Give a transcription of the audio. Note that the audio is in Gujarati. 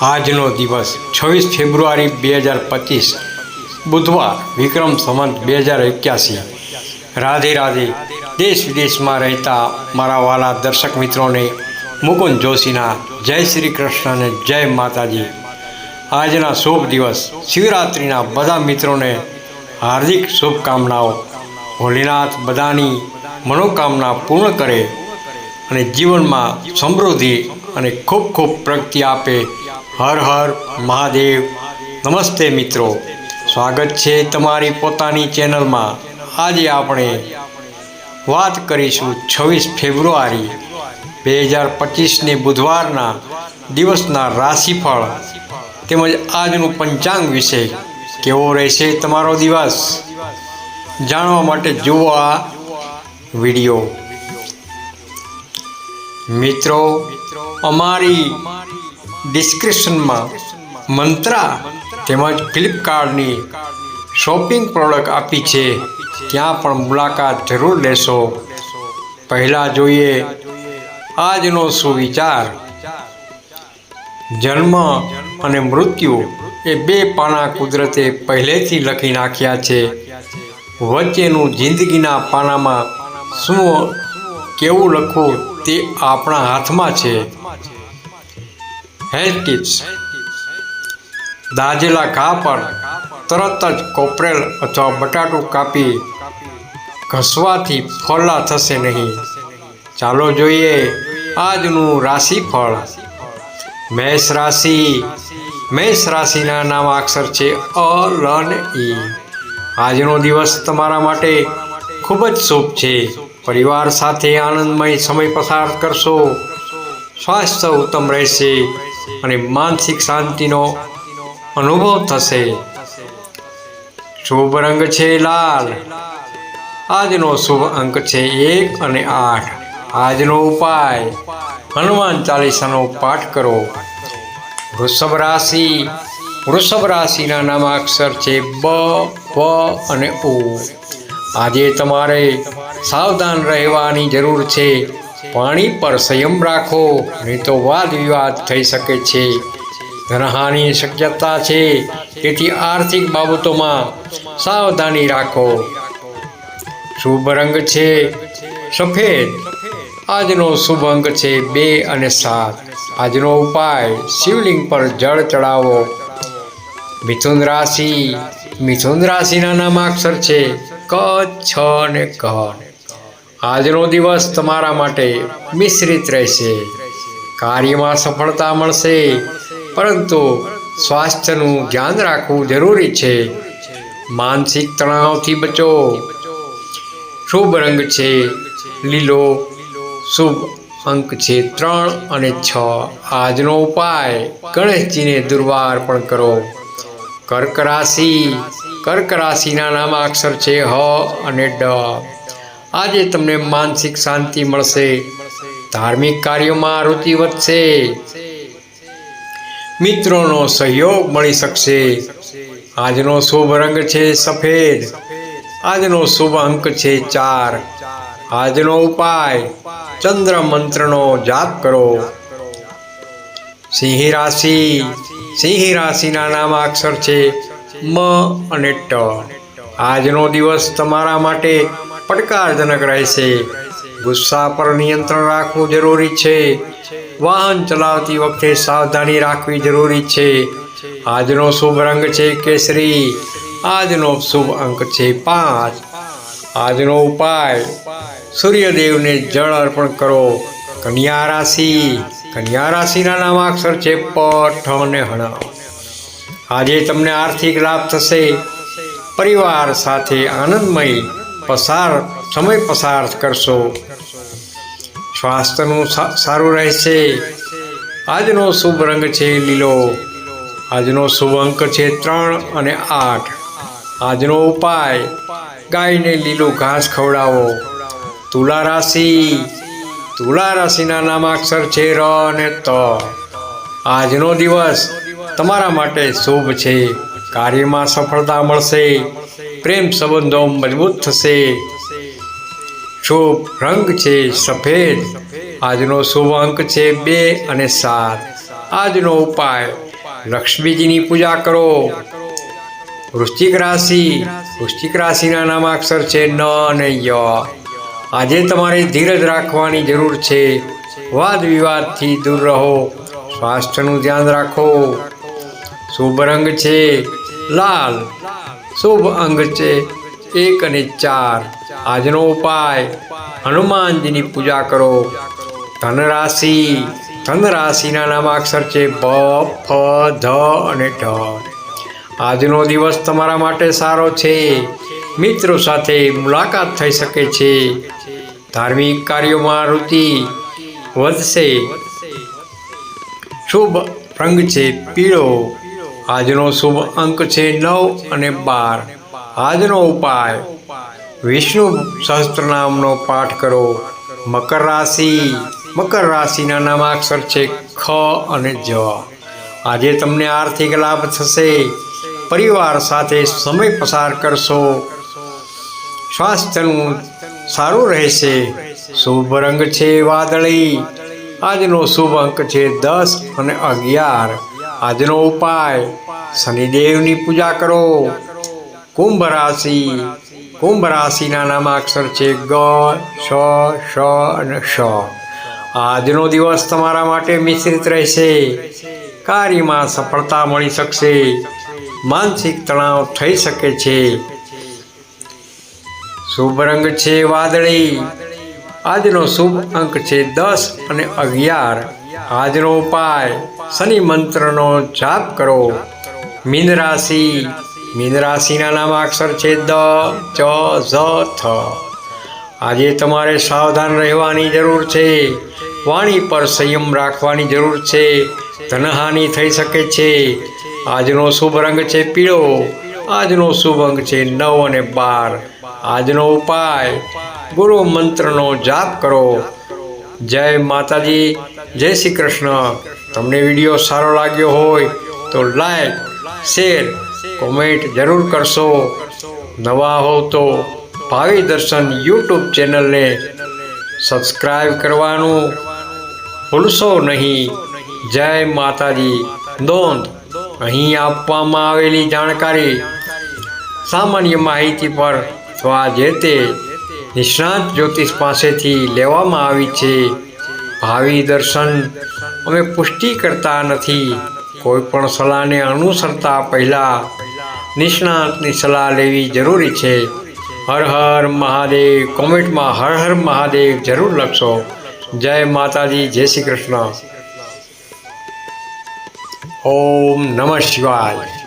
આજનો દિવસ છવ્વીસ ફેબ્રુઆરી બે હજાર પચીસ, બુધવાર વિક્રમ સંવંત બે હજાર એક્યાસી. રાધે રાધે, દેશ વિદેશમાં રહેતા મારા વાલા દર્શક મિત્રોને, મુકુંદ જોશીના જય શ્રી કૃષ્ણ અને જય માતાજી. આજના શુભ દિવસ શિવરાત્રિના બધા મિત્રોને હાર્દિક શુભકામનાઓ. ભોલેનાથ બધાની મનોકામના પૂર્ણ કરે અને જીવનમાં સમૃદ્ધિ અને ખૂબ ખૂબ પ્રગતિ આપે હર હર મહાદેવ. નમસ્તે મિત્રો. સ્વાગત છે તમારી પોતાની ચેનલમાં. આજે આપણે વાત કરીશું છવ્વીસ ફેબ્રુઆરી બે હજાર પચીસની બુધવારના દિવસના રાશિફળ તેમજ આજનું પંચાંગ વિશે. કેવો રહેશે તમારો દિવસ? જાણવા માટે જુઓ આ વીડિયો. મિત્રો, અમારી ડિસ્ક્રિપ્શનમાં મંત્રા તેમજ ફ્લિપકાર્ટની શોપિંગ પ્રોડક્ટ આપી છે. ત્યાં પણ મુલાકાત જરૂર લેશો. પહેલાં જોઈએ આજનો સુવિચાર. જન્મ અને મૃત્યુ એ બે પાના કુદરતે પહેલેથી લખી નાખ્યા છે. વચ્ચેનું જિંદગીના પાનામાં શું, કેવું લખવું તે આપણા હાથમાં છે. હેલ્થ ટિપ્સ દાજેલા ઘા પર તરત જ કોપરેલ અથવા બટાટું કાપી ઘસવાથી ફોલ્લા થશે નહીં. ચાલો જોઈએ આજનું રાશિફળ. મેષ રાશિ. મેષ રાશિના નામ અક્ષર છે અ, લ અને ઈ આજનો દિવસ તમારા માટે ખૂબ જ શુભ છે. પરિવાર સાથે આનંદમય સમય પસાર કરશો. સ્વાસ્થ્ય ઉત્તમ રહેશે. અને માનસિક શાંતિનો અનુભવ થશે. શુભ રંગ છે લાલ. આજનો શુભ અંક છે એક અને આઠ. આજનો ઉપાય. હનુમાન ચાલીસાનો પાઠ કરો. વૃષભ રાશિ. વૃષભ રાશિના નામાક્ષર છે બ, પ અને ઉ. આજે તમારે સાવધાન રહેવાની જરૂર છે. પાણી પર સંયમ રાખો, નહીં તો વાદ વિવાદ થઈ શકે છે. ધનહાની શક્યતા છે. તેથી આર્થિક બાબતોમાં સાવધાની રાખો. શુભ રંગ છે. સફેદ. આજનો શુભ અંક છે બે અને સાત. આજનો ઉપાય, શિવલિંગ પર જળ ચડાવો. મિથુન રાશિ. મિથુન રાશિના નામાક્ષર છે ક, છ અને ક આજનો દિવસ તમારા માટે મિશ્રિત રહેશે. કાર્યમાં સફળતા મળશે, પરંતુ સ્વાસ્થ્યનું ધ્યાન રાખવું જરૂરી છે. માનસિક તણાવથી બચો. શુભ રંગ છે, લીલો, શુભ અંક છે ત્રણ અને છ. આજનો ઉપાય ગણેશજીને દુર્વાર પણ કરો. કર્ક રાશિ, કર્ક રાશિના નામ અક્ષર છે હ અને ડ. આજે તમને માનસિક શાંતિ મળશે. ધાર્મિક કાર્યોમાં રુચિ વધશે. મિત્રોનો સહયોગ મળી શકશે. આજનો શુભ રંગ છે સફેદ. આજનો શુભ અંક છે ચાર. આજનો ઉપાય, ચંદ્ર મંત્રનો જાપ કરો. સિંહ રાશિ, સિંહ રાશિના નામ અક્ષર છે મ અને ટ. આજનો દિવસ તમારા માટે પડકારજનક રહેશે. ગુસ્સા પર નિયંત્રણ રાખવું જરૂરી છે. વાહન ચલાવતી વખતે સાવધાની રાખવી જરૂરી છે. આજનો શુભ રંગ છે કેસરી. આજનો શુભ અંક છે પાંચ. આજનો ઉપાય, સૂર્યદેવને જળ અર્પણ કરો. કન્યા રાશિ, કન્યા રાશિના નામાક્ષર છે પ, ઠ અને હણ. આજે તમને આર્થિક લાભ થશે. પરિવાર સાથે આનંદમય પસાર, સમય પસાર કરશો. સ્વાસ્થ્યનું સારું રહેશે. આજનો શુભ રંગ છે લીલો. આજનો શુભ અંક છે ત્રણ અને આઠ. આજનો ઉપાય, ગાયને લીલું ઘાસ ખવડાવો. તુલા રાશિ, તુલા રાશિના નામાક્ષર છે ર અને ત. આજનો દિવસ તમારા માટે શુભ છે. કાર્યમાં સફળતા મળશે. પ્રેમ સંબંધો મજબૂત થશે. શુભ રંગ છે સફેદ. આજનો શુભ અંક છે બે અને સાત. આજનો ઉપાય, લક્ષ્મીજીની પૂજા કરો. વૃશ્ચિક રાશિ, વૃશ્ચિક રાશિના નામાક્ષર છે ન અને ય. આજે તમારે ધીરજ રાખવાની જરૂર છે. વાદ વિવાદથી દૂર રહો. સ્વાસ્થ્યનું ધ્યાન રાખો. શુભ રંગ છે લાલ. શુભ અંગ છે એક અને ચાર. આજનો ઉપાય, હનુમાનજીની પૂજા કરો. ધન રાશિ ધન રાશિના નામાક્ષર છે બ, ફ, ધ અને ઢ. આજનો દિવસ તમારા માટે સારો છે. મિત્રો સાથે મુલાકાત થઈ શકે છે. ધાર્મિક કાર્યોમાં રુચિ વધશે. શુભ રંગ છે પીળો. આજનો શુભ અંક છે નવ અને બાર. આજનો ઉપાય. વિષ્ણુ સહસ્ત્રનામનો પાઠ કરો. મકર રાશિ. મકર રાશિના નામાક્ષર છે ખ અને જ. આજે તમને આર્થિક લાભ થશે. પરિવાર સાથે સમય પસાર કરશો. સ્વાસ્થ્યનું સારું રહેશે. શુભ રંગ છે વાદળી. આજનો શુભ અંક છે દસ અને અગિયાર. આજનો ઉપાય, શનિદેવની પૂજા કરો. કુંભ રાશિ, કુંભ રાશિના નામાક્ષર છે ગ, શ શ અને શ આજનો દિવસ તમારા માટે મિશ્રિત રહેશે. કાર્યમાં સફળતા મળી શકશે. માનસિક તણાવ થઈ શકે છે. શુભ રંગ છે વાદળી. આજનો શુભ અંક છે દસ અને અગિયાર. આજનો ઉપાય શનિ મંત્રનો જાપ કરો. મીન રાશિ, મીન રાશિના નામાક્ષર છે દ, ચ, ઝ, થ. આજે તમારે સાવધાન રહેવાની જરૂર છે. વાણી પર સંયમ રાખવાની જરૂર છે. ધનહાનિ થઈ શકે છે. આજનો શુભ રંગ છે પીળો. આજનો શુભ અંક છે નવ અને બાર. આજનો ઉપાય, ગુરુ મંત્રનો જાપ કરો. જય માતાજી, જય શ્રી કૃષ્ણ. તમને વીડિયો સારો લાગ્યો હોય તો લાઈક, શેર, કોમેન્ટ જરૂર કરશો. નવા હો તો ભાવિ દર્શન યુટ્યુબ ચેનલને સબસ્ક્રાઈબ કરવાનું ભૂલશો નહીં. જય માતાજી. નોંધ, અહીં આપવામાં આવેલી જાણકારી. સામાન્ય માહિતી પર સ્વા જે તે નિષ્ણાત જ્યોતિષ પાસેથી લેવામાં આવી છે. ભાવિ દર્શન અમે પુષ્ટિ કરતા નથી. કોઈ પણ સલાહને અનુસરતા પહેલાં નિષ્ણાતની સલાહ લેવી જરૂરી છે. હર હર મહાદેવ. કોમેન્ટમાં હર હર મહાદેવ જરૂર લખશો. જય માતાજી, જય શ્રી કૃષ્ણ. ઓમ નમઃ શિવાય.